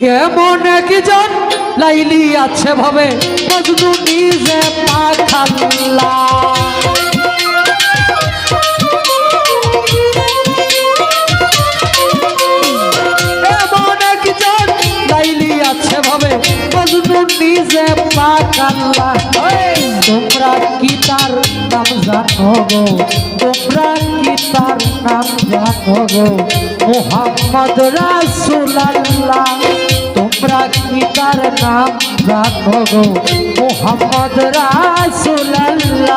কেমন একজন লাইলি আছে ভাবে? মজনু নিজে পাখাল্লা এমন একজন লাইলি আছে ভাবে? মজনু নিজে পাখাল্লা তোমরা কি তার নাম জানো গো? তোমরা কি তার নাম জানো গো? মোহাম্মদ রাসূলুল্লাহ। কি তার নাম রাখো মোহাম্মদ রাসূলুল্লাহ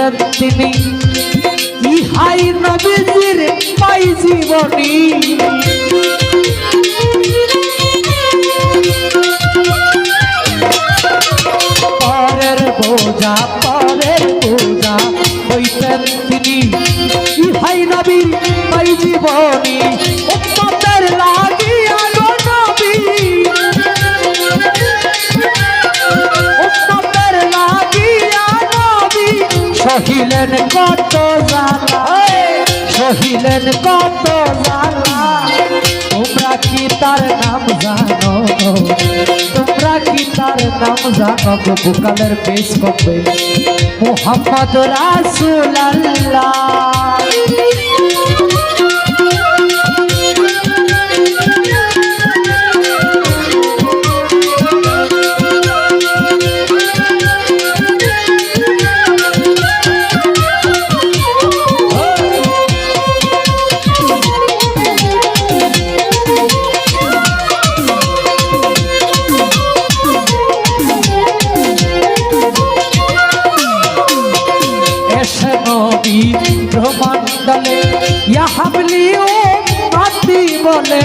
বইতেন তিনি ইহাই নবীজির পাই জীবনী। পরের বোঝা পরের বোঝা বইতেন তিনি, ইহাই নবীর পাই জীবনী। সহিলেন কত জালা সহিলেন কত জালা তোমরা কি তার নাম জানো? তোমরা কি তার নাম জানো? বুকালের পেশ করবে মোহাম্মদ রাসূলুল্লাহ। এসে নবী ব্রহ্মাণ্ডলে ইয়া হাবলি ও মাতি বলে।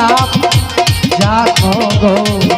সাথী যা গো